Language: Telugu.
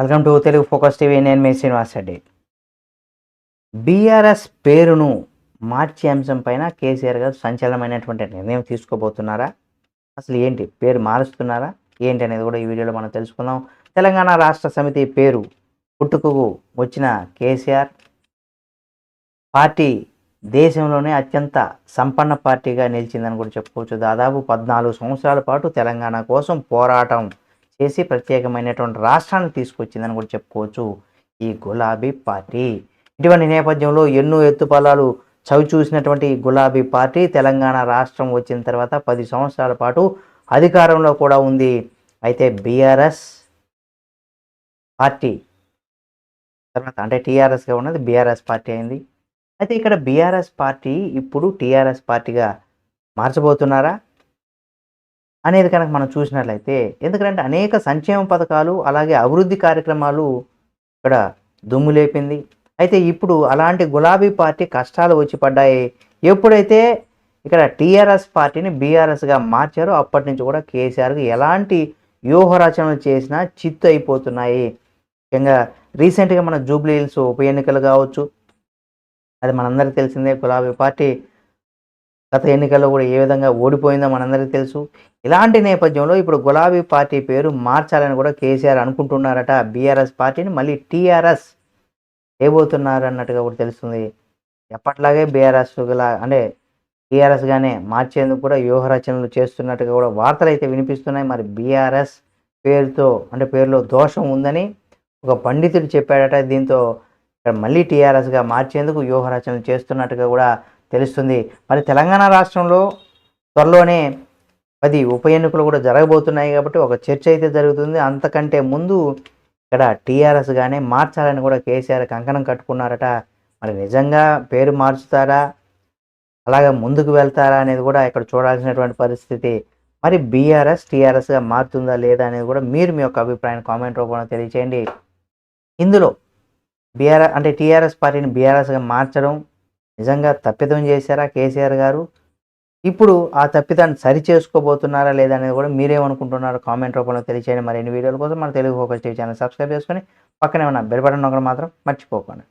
Welcome to Telugu focus TV నేను మీ శ్రీనివాస్ రెడ్డి. బీఆర్ఎస్ పేరును మార్చే అంశం పైన కేసీఆర్ గారు సంచలనమైనటువంటి నిర్ణయం తీసుకోబోతున్నారా? అసలు ఏంటి? పేరు మారుస్తున్నారా? ఏంటి అనేది కూడా ఈ వీడియోలో మనం తెలుసుకుందాం. తెలంగాణ రాష్ట్ర సమితి పేరు పుట్టుకు వచ్చిన కేసీఆర్ పార్టీ దేశంలోనే అత్యంత సంపన్న పార్టీగా నిలిచిందని కూడా చెప్పుకోవచ్చు. దాదాపు పద్నాలుగు సంవత్సరాల పాటు తెలంగాణ కోసం పోరాటం చేసి ప్రత్యేకమైనటువంటి రాష్ట్రాన్ని తీసుకొచ్చిందని కూడా చెప్పుకోవచ్చు ఈ గులాబీ పార్టీ. ఇటువంటి నేపథ్యంలో ఎన్నో ఎత్తుపల్లాలు చవి చూసినటువంటి గులాబీ పార్టీ తెలంగాణ రాష్ట్రం వచ్చిన తర్వాత పది సంవత్సరాల పాటు అధికారంలో కూడా ఉంది. అయితే బీఆర్ఎస్ పార్టీ తర్వాత అంటే టీఆర్ఎస్గా ఉన్నది బీఆర్ఎస్ పార్టీ అయింది. అయితే ఇక్కడ బీఆర్ఎస్ పార్టీ ఇప్పుడు టీఆర్ఎస్ పార్టీగా మార్చబోతున్నారా? అనేది కనుక మనం చూసినట్లయితే ఎందుకంటే అనేక సంక్షేమ పథకాలు అలాగే అభివృద్ధి కార్యక్రమాలు ఇక్కడ దుమ్ము లేపింది. అయితే ఇప్పుడు అలాంటి గులాబీ పార్టీ కష్టాలు వచ్చి పడ్డాయి. ఎప్పుడైతే ఇక్కడ టీఆర్ఎస్ పార్టీని బీఆర్ఎస్గా మార్చారో అప్పటి నుంచి కూడా కేసీఆర్కి ఎలాంటి వ్యూహరచనలు చేసినా చిత్తు అయిపోతున్నాయి. ముఖ్యంగా రీసెంట్గా మన జూబ్లీ హిల్స్ ఉప ఎన్నికలు కావచ్చు. అది మనందరికీ తెలిసిందే గులాబీ పార్టీ గత ఎన్నికల్లో కూడా ఏ విధంగా ఓడిపోయిందో మనందరికీ తెలుసు. ఇలాంటి నేపథ్యంలో ఇప్పుడు గులాబీ పార్టీ పేరు మార్చాలని కూడా కేసీఆర్ అనుకుంటున్నారట. బీఆర్ఎస్ పార్టీని మళ్ళీ టీఆర్ఎస్ చేయబోతున్నారు అన్నట్టుగా కూడా తెలుస్తుంది. ఎప్పట్లాగే బీఆర్ఎస్ గల అంటే టీఆర్ఎస్గానే మార్చేందుకు కూడా వ్యూహరచనలు చేస్తున్నట్టుగా కూడా వార్తలు అయితే వినిపిస్తున్నాయి. మరి బీఆర్ఎస్ పేరుతో అంటే పేరులో దోషం ఉందని ఒక పండితుడు చెప్పాడట. దీంతో ఇక్కడ మళ్ళీ టీఆర్ఎస్గా మార్చేందుకు వ్యూహరచనలు చేస్తున్నట్టుగా కూడా తెలుస్తుంది. మరి తెలంగాణ రాష్ట్రంలో త్వరలోనే పది ఉప ఎన్నికలు కూడా జరగబోతున్నాయి కాబట్టి ఒక చర్చ అయితే జరుగుతుంది. అంతకంటే ముందు ఇక్కడ టీఆర్ఎస్ గానే మార్చాలని కూడా కేసీఆర్ కంకణం కట్టుకున్నారట. మరి నిజంగా పేరు మార్చుతారా? అలాగే ముందుకు వెళ్తారా అనేది కూడా ఇక్కడ చూడాల్సినటువంటి పరిస్థితి. మరి బీఆర్ఎస్ టీఆర్ఎస్గా మారుతుందా లేదా అనేది కూడా మీరు మీ యొక్క అభిప్రాయం కామెంట్ రూపంలో తెలియచేయండి. ఇందులో బీఆర్ఎస్ అంటే టీఆర్ఎస్ పార్టీని బీఆర్ఎస్గా మార్చడం నిజంగా తప్పిదం చేశారా కేసీఆర్ గారు? ఇప్పుడు ఆ తప్పిదాన్ని సరి చేసుకోబోతున్నారా లేదా అనేది కూడా మీరేమనుకుంటున్నారో కామెంట్ రూపంలో తెలియచేయండి. మరిన్ని వీడియోల కోసం మన Telugu focus TV channel subscribe చేసుకొని పక్కనే ఉన్న బెల్ బటన్ నొక్కడం మాత్రం మర్చిపోకండి.